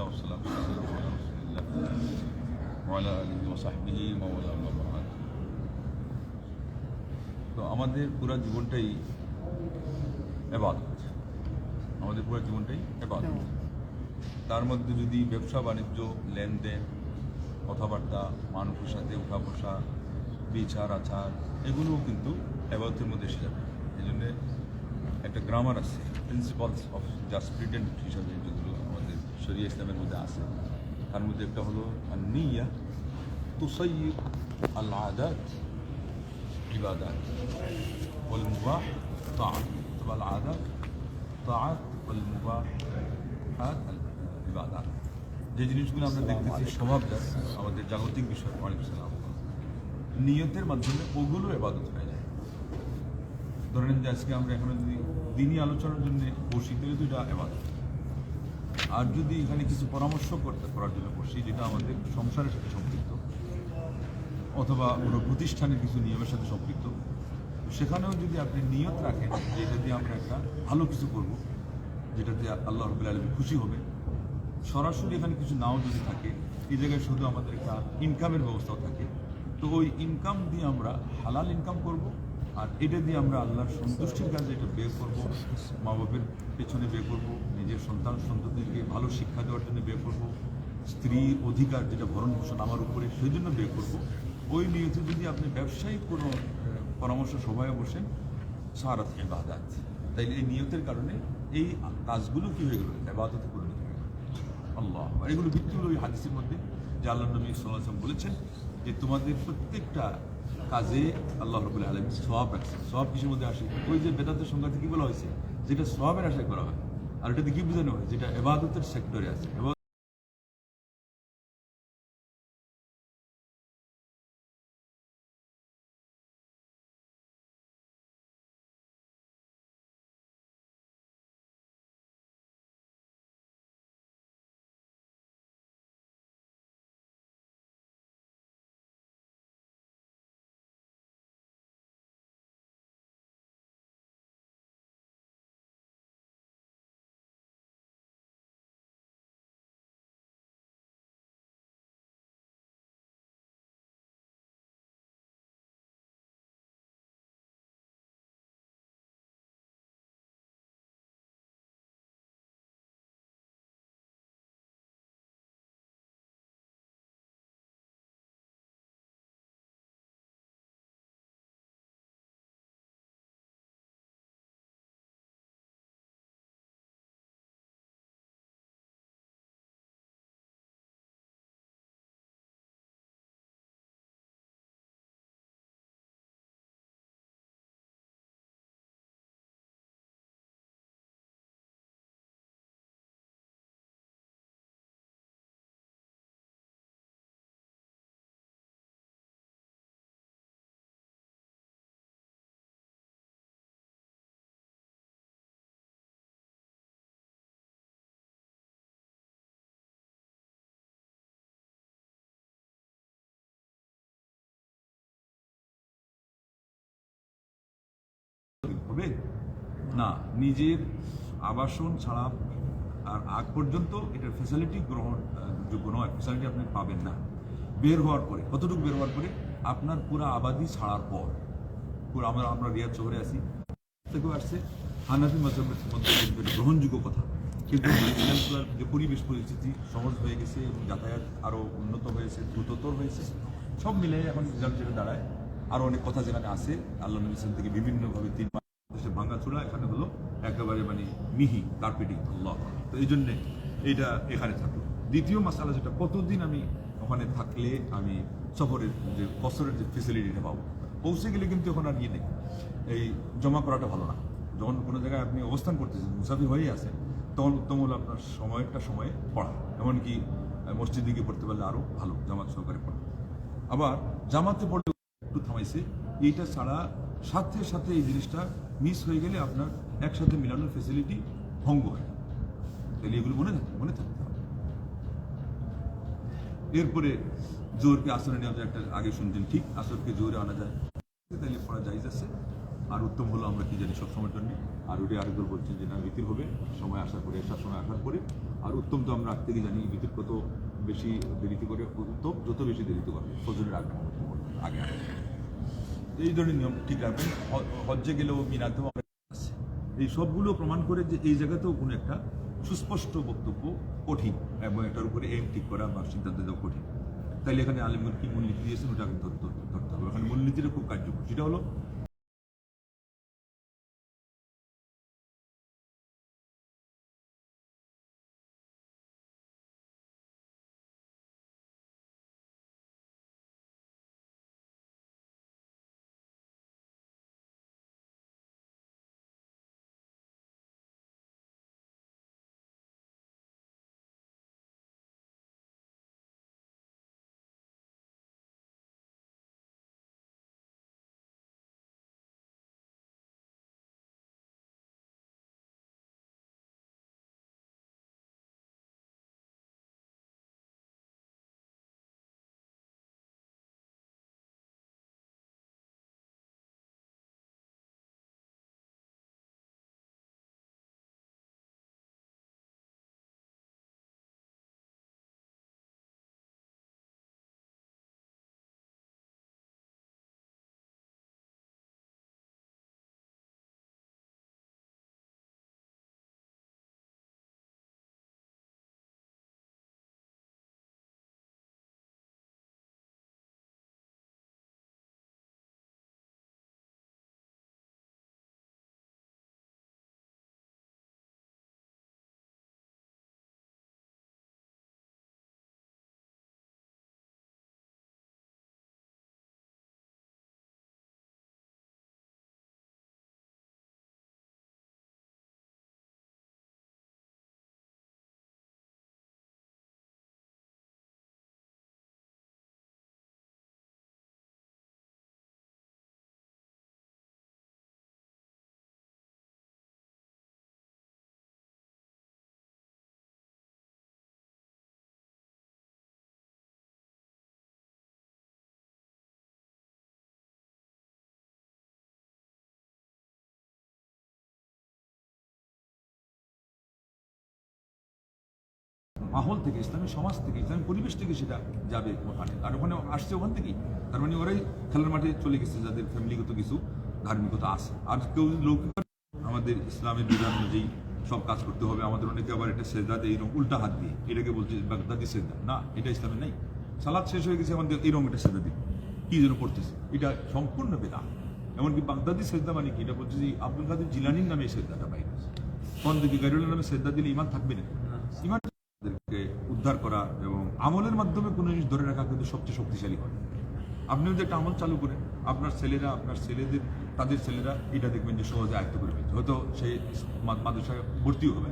الله والصلاة والسلام على رسول الله وعلى آله وصحبه ومن والاه بعد তো আমাদের পুরো জীবনটাই এবাদত আমাদের পুরো জীবনটাই এবাদত তার মধ্যে যদি ব্যবসা বাণিজ্য লেনদেন কথাবার্তা মানুষের সাথে উঠা বসা বিচার আচার এগুলোও কিন্তু এবাদতের মধ্যে এসে যাবে এই জন্যে একটা গ্রামার আছে প্রিন্সিপালস অফ জাস্ট্রিডেন্ট হিসাবে যেগুলো আমাদের শরীয় ইসলামের মধ্যে আছে তার মধ্যে একটা হলো নিয়া তো আল আদাত ইবাদাত ওল মুবা তাআত আল আদাত তাআত ওল ইবাদাত যে জিনিসগুলো আমরা দেখতেছি স্বভাব আমাদের জাগতিক বিষয় অনেক সালাম নিয়তের মাধ্যমে ওগুলো এবাদত হয়ে যায় ধরেন যে আজকে আমরা এখানে যদি দিনই আলোচনার জন্য বসি তাহলে তো এটা এবাদত আর যদি এখানে কিছু পরামর্শ করতে, করার জন্য বসি যেটা আমাদের সংসারের সাথে সম্পৃক্ত, অথবা কোনো প্রতিষ্ঠানের কিছু নিয়মের সাথে সম্পৃক্ত, সেখানেও যদি আপনি নিয়ত রাখেন যে এটা দিয়ে আমরা একটা ভালো কিছু করব যেটাতে আল্লাহ রবুল আলমী খুশি হবে, সরাসরি এখানে কিছু নাও যদি থাকে, এই জায়গায় শুধু আমাদের একটা ইনকামের ব্যবস্থাও থাকে, তো ওই ইনকাম দিয়ে আমরা হালাল ইনকাম করব আর এটা দিয়ে আমরা আল্লাহর সন্তুষ্টির কাজে এটা বের করব মা বাপের পেছনে বের করব, নিজের সন্তান সন্ততিকে ভালো শিক্ষা দেওয়ার জন্য বের করব স্ত্রীর অধিকার যেটা ভরণ পোষণ আমার উপরে সেই জন্য বের করব। ওই নিয়তে যদি আপনি ব্যবসায়িক কোনো পরামর্শ সভায় বসেন, সারাত এবাদাত তাইলে এই নিয়তের কারণে এই কাজগুলো কি হয়ে গেল? এবাদতে পরিণত হয়ে গেল? আল্লাহ, এগুলো ভিত্তিগুলো ওই হাদিসের মধ্যে যে আল্লাহ নবী সাল্লাম বলেছেন যে তোমাদের প্রত্যেকটা কাজে আল্লাহ রবুল আলম সব রাখছে সব কিছুর মধ্যে আসে? ওই যে বেদান্তের সংজ্ঞাতে কি বলা হয়েছে? যেটা সবের আশায় করা হয়। আর এটাতে কি বোঝানো হয়? যেটা এবাদতের সেক্টরে আছে। হবে? না, নিজের আবাসন ছাড়া আর আগ পর্যন্ত এটার ফ্যাসিলিটি গ্রহণ যোগ্য নয়। ফ্যাসিলিটি আপনি পাবেন না। বের হওয়ার পরে, কতটুকু বের হওয়ার পরে? আপনার পুরো আবাদি ছাড়ার পর। পুরো আমরা আমরা রিয়াদ শহরে আসি থেকেও আসছে। হানাফি মজহবের মধ্যে গ্রহণযোগ্য কথা। কিন্তু যে পরিবেশ পরিস্থিতি সহজ হয়ে গেছে এবং যাতায়াত আরও উন্নত হয়েছে, দ্রুততর হয়েছে, সব মিলে এখন রেজাল্ট যেটা দাঁড়ায় আরও অনেক কথা যেখানে আছে। আল্লাহ নবী থেকে বিভিন্নভাবে তিন দেশে ভাঙা চূড়া, এখানে হলো একেবারে মানে মিহি কার্পেটিং আল্লাহ। তো এই জন্যে এইটা এখানে থাকল। দ্বিতীয় মাসালা যেটা, কতদিন আমি ওখানে থাকলে আমি সফরের যে বছরের যে ফেসিলিটিটা পাবো, পৌঁছে গেলে কিন্তু এখন আর ইয়ে নেই। এই জমা করাটা ভালো না। যখন কোনো জায়গায় আপনি অবস্থান করতেছেন মুসাফি হয়েই আছেন, তখন উত্তম হলো আপনার সময়টা সময়ে পড়া। এমনকি মসজিদে গিয়ে পড়তে পারলে আরও ভালো, জামাত সহকারে পড়া। আবার জামাতে পড়লে একটু থামাইছে এইটা ছাড়া সাথে সাথে এই জিনিসটা মিস হয়ে গেলে আপনার একসাথে মিলানোর ফেসিলিটি ভঙ্গ হয়। তাহলে এগুলো মনে থাকে, মনে থাকতে হবে। এরপরে জোরকে আসরে নেওয়া যায় একটা আগে শুনছেন ঠিক আসরকে জোরে আনা যায়। তাহলে পড়া যাইজ আছে। আর উত্তম হলো আমরা কি জানি সবসময়ের জন্য। আর ওটাই আরেকবার বলছেন যে, না বিতির হবে। সময় আসার পরে এসার সময় আসার পরে। আর উত্তম তো আমরা আগ থেকে জানি বিতির কত বেশি দেরিতে করে, উত্তম যত বেশি দেরিতে করবে ফজরের আগে। আগে। এই ধরনের নিয়ম ঠিক রাখবেন। হজ্জে গেলেও মিনাতেও আসছে। এই সবগুলো প্রমাণ করে যে এই জায়গাতেও কোনো একটা সুস্পষ্ট বক্তব্য কঠিন এবং এটার উপরে এম ঠিক করা বা সিদ্ধান্ত দেওয়া কঠিন। তাইলে এখানে আলিমগণ কি মূলনীতি দিয়েছেন, ওটা ধরতে হবে। এখানে মূলনীতিটা খুব কার্যকর। সেটা হলো মাহল থেকে ইসলামী সমাজ থেকে ইসলামী পরিবেশ থেকে সেটা যাবে ওখানে আর ওখানে আসছে ওখান থেকেই। তার মানে ওরাই খেলার মাঠে চলে গেছে যাদের ফ্যামিলিগত কিছু ধার্মিকতা আছে। আর কেউ লৌকিক আমাদের ইসলামের বিধান অনুযায়ী সব কাজ করতে হবে। আমাদের অনেকে আবার এটা সেজদা দেয় এইরকম উল্টা হাত দিয়ে। এটাকে বলছে বাগদাদি সেজদা। না এটা ইসলামে নেই। সালাদ শেষ হয়ে গেছে দিয়ে এইরকম একটা সেজদা দিই কি যেন করতেছে? এটা সম্পূর্ণ বেদা এমনকি বাগদাদি সেজদা মানে কি? এটা বলছে যে আব্দুল কাদের জিলানির নামে এই সেজদাটা বাইরে দিকে? গাইরুল্লাহ নামে সেজদা দিলে ইমান থাকবে না। ইমান তাদেরকে উদ্ধার করা এবং আমলের মাধ্যমে কোনো জিনিস ধরে রাখা কিন্তু সবচেয়ে শক্তিশালী হয়। আপনি যদি একটা আমল চালু করেন আপনার ছেলেরা, আপনার ছেলেদের, তাদের ছেলেরা এটা দেখবেন যে সহজে আয়ত্ত করে ফেলছে। হয়তো সে মাদ্রাসায় ভর্তিও হবে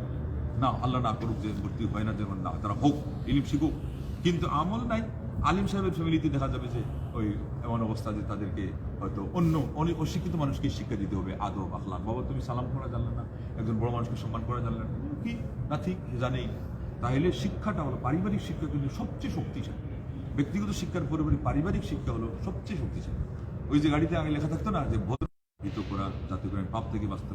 না। আল্লাহ না করুক যে ভর্তি হয় না, যেমন না, তারা হোক, ইলিম শিখুক। কিন্তু আমল নাই, আলিম সাহেবের ফ্যামিলিতে দেখা যাবে যে ওই এমন অবস্থা যে তাদেরকে হয়তো অন্য অনেক অশিক্ষিত মানুষকে শিক্ষা দিতে হবে, আদব, আখলাক। বাবা, তুমি সালাম করা জানলে না, একজন বড় মানুষকে সম্মান করা জানলে না। কি? না ঠিক জানেই। তাহলে শিক্ষাটা হলো, পারিবারিক শিক্ষা কিন্তু সবচেয়ে শক্তিশালী। ব্যক্তিগত শিক্ষার পরিবারে পারিবারিক শিক্ষা হলো সবচেয়ে শক্তিশালী। ওই যে গাড়িতে আগে লেখা থাকতো না যে, ভদ্র করা, যাতে করে পাপ থেকে বাঁচতে